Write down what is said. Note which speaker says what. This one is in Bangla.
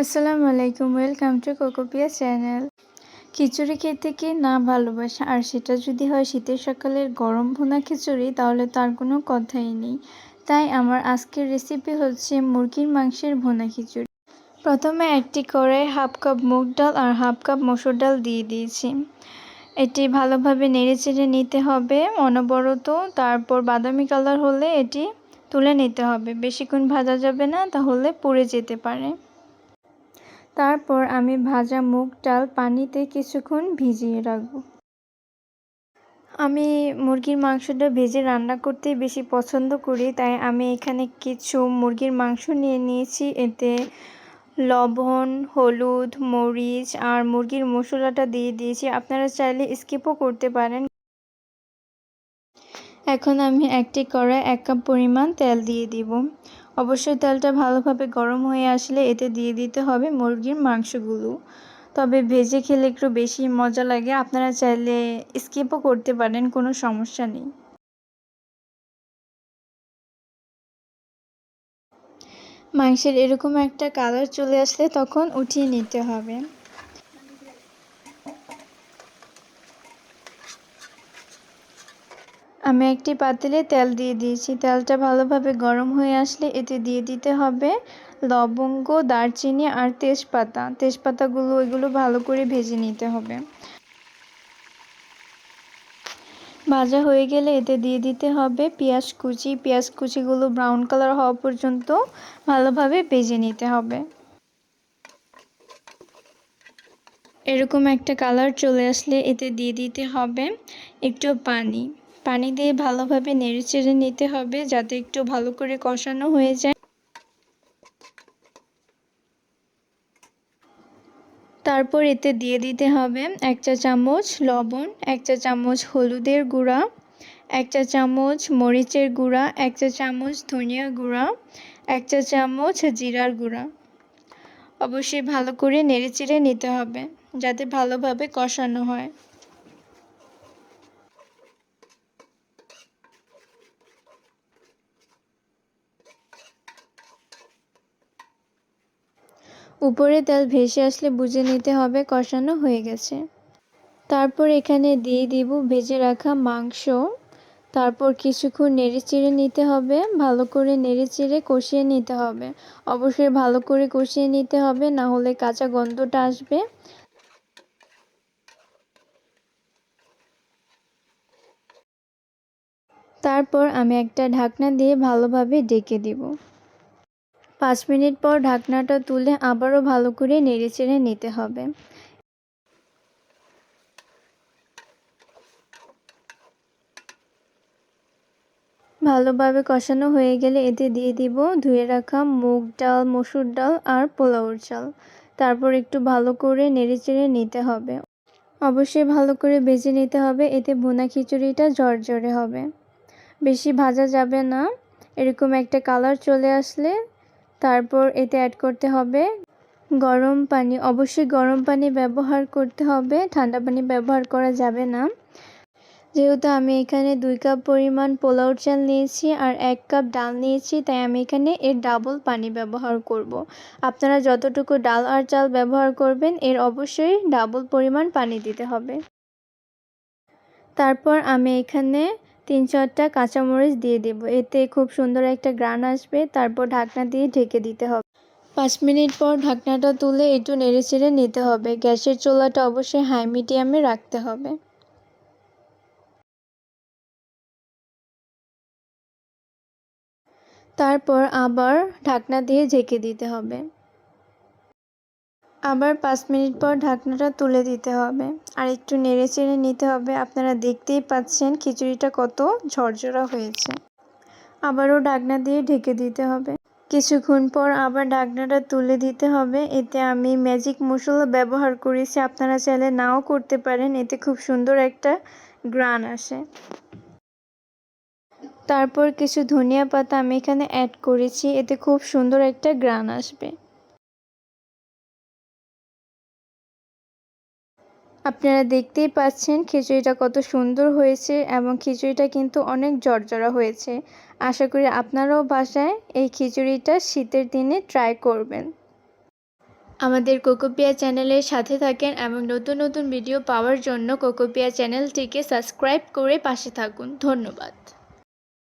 Speaker 1: আসসালামু আলাইকুম, ওয়েলকাম টু কোকোপিয়া চ্যানেল। খিচুড়ি খেতে কে না ভালোবাসে, আর সেটা যদি হয় শীতের সকালের গরম ভুনা খিচুড়ি, তাহলে তার কোনো কথাই নেই। তাই আমার আজকের রেসিপি হচ্ছে মুরগির মাংসের ভুনা খিচুড়ি। প্রথমে একটি কড়াই হাফ কাপ মুগ ডাল আর হাফ কাপ মসুর ডাল দিয়ে দিয়েছি। এটি ভালোভাবে নেড়ে চেড়ে নিতে হবে, অনবরত। তারপর বাদামি কালার হলে এটি তুলে নিতে হবে। বেশিক্ষণ ভাজা যাবে না, তাহলে পুড়ে যেতে পারে। তারপর আমি ভাজা মুগ ডাল পানিতে কিছুক্ষণ ভিজিয়ে রাখব। আমি মুরগির মাংসটা ভেজে রান্না করতে বেশি পছন্দ করি, তাই আমি এখানে কিছু মুরগির মাংস নিয়ে নিয়েছি। এতে লবণ, হলুদ, মরিচ আর মুরগির মশলাটা দিয়ে দিয়েছি। আপনারা চাইলে স্কিপও করতে পারেন। এখন আমি একটি কড়াই এক কাপ পরিমাণ তেল দিয়ে দিব। অবশ্যই তেলটা ভালোভাবে গরম হয়ে আসলে এতে দিয়ে দিতে হবে মুরগির মাংসগুলো। তবে ভেজে খেলে একটু বেশি মজা লাগে, আপনারা চাইলে স্কিপও করতে পারেন, কোনো সমস্যা নেই। মাংসের এরকম একটা কালার চলে আসলে তখন উঠিয়ে নিতে হবে। আমি একটি পাতিলে তেল দিয়ে দিয়েছি। তেলটা ভালোভাবে গরম হয়ে আসলে এতে দিয়ে দিতে হবে লবঙ্গ, দারচিনি আর তেজপাতা। তেজপাতাগুলো ওইগুলো ভালো করে ভেজে নিতে হবে। ভাজা হয়ে গেলে এতে দিয়ে দিতে হবে পেঁয়াজ কুচি। পেঁয়াজ কুচিগুলো ব্রাউন কালার হওয়া পর্যন্ত ভালোভাবে ভেজে নিতে হবে। এরকম একটা কালার চলে আসলে এতে দিয়ে দিতে হবে। একটু পানি। পানি দিয়ে ভালোভাবে নেড়ে চেড়ে নিতে হবে যাতে একটু ভালো করে কষানো হয়ে যায়। তারপর এতে দিয়ে দিতে হবে এক চা চামচ লবণ, এক চা চামচ হলুদের গুঁড়া, এক চা চামচ মরিচের গুঁড়া, এক চা চামচ ধনিয়া গুঁড়া, এক চা চামচ জিরার গুঁড়া। অবশ্যই ভালো করে নেড়ে চেড়ে নিতে হবে যাতে ভালোভাবে কষানো হয়। উপরে তেল ভেসে আসলে বুঝে নিতে হবে, কষানো হয়ে গেছে। তারপর এখানে দিয়ে দিব ভেজে রাখা মাংস। তারপর কিছুক্ষণ নেড়ে চেড়ে নিতে হবে, ভালো করে নেড়ে চেড়ে কষিয়ে নিতে হবে। অবশ্যই ভালো করে কষিয়ে নিতে হবে, না হলে কাঁচা গন্ধটা আসবে। তারপর আমি একটা ঢাকনা দিয়ে ভালোভাবে ডেকে দিব। পাঁচ মিনিট পর ঢাকনাটা তুলে আবারও ভালো করে নেড়েচেড়ে নিতে হবে। ভালোভাবে কষানো হয়ে গেলে এতে দিয়ে দিব ধুয়ে রাখা মুগ ডাল, মসুর ডাল আর পোলাওর চাল। তারপর একটু ভালো করে নেড়েচেড়ে নিতে হবে। অবশ্যই ভালো করে ভেজে নিতে হবে, এতে বোনা খিচুড়িটা ঝরঝরে হবে। বেশি ভাজা যাবে না, এরকম একটা কালার চলে আসলে তারপর এতে অ্যাড করতে হবে গরম পানি। অবশ্যই গরম পানি ব্যবহার করতে হবে, ঠান্ডা পানি ব্যবহার করা যাবে না। যেহেতু আমি এখানে দুই কাপ পরিমাণ পোলাও চাল নিয়েছি আর এক কাপ ডাল নিয়েছি, তাই আমি এখানে এর ডাবল পানি ব্যবহার করব। আপনারা যতটুকু ডাল আর চাল ব্যবহার করবেন, এর অবশ্যই ডাবল পরিমাণ পানি দিতে হবে। তারপর আমি এখানে তিন চারটা কাঁচামরিচ দিয়ে দেব। এতে খুব সুন্দর একটা গ্রান আসবে। তারপর ঢাকনা দিয়ে ঢেকে দিতে হবে। পাঁচ মিনিট পর ঢাকনাটা তুলে একটু নেড়ে চেড়ে নিতে হবে। গ্যাসের চুলাটা অবশ্যই হাই মিডিয়ামে রাখতে হবে। তারপর আবার ঢাকনা দিয়ে ঢেকে দিতে হবে। আবার পাঁচ মিনিট পর ঢাকনাটা তুলে দিতে হবে। আর একটু নেড়ে চেড়ে নিতে হবে। আপনারা দেখতেই পাচ্ছেন খিচুড়িটা কত ঝরঝরা হয়েছে। আবারও ঢাকনা দিয়ে ঢেকে দিতে হবে। কিছুক্ষণ পর আবার ঢাকনাটা তুলে দিতে হবে। এতে আমি ম্যাজিক মশলা ব্যবহার করেছি। আপনারা চাইলে নাও করতে পারেন। এতে খুব সুন্দর একটা গ্রান আসে। তারপর কিছু ধনিয়া পাতা আমি এখানে অ্যাড করেছি। এতে খুব সুন্দর একটা গ্রান আসবে। আপনারা দেখতেই পাচ্ছেন খিচুড়িটা কত সুন্দর হয়েছে এবং খিচুড়িটা কিন্তু অনেক জর্জরা হয়েছে। আশা করি আপনারাও বাসায় এই খিচুড়িটা শীতের দিনে ট্রাই করবেন। আমাদের কোকোপিয়া চ্যানেলের সাথে থাকেন এবং নতুন নতুন ভিডিও পাওয়ার জন্য কোকোপিয়া চ্যানেলটিকে সাবস্ক্রাইব করে পাশে থাকুন। ধন্যবাদ।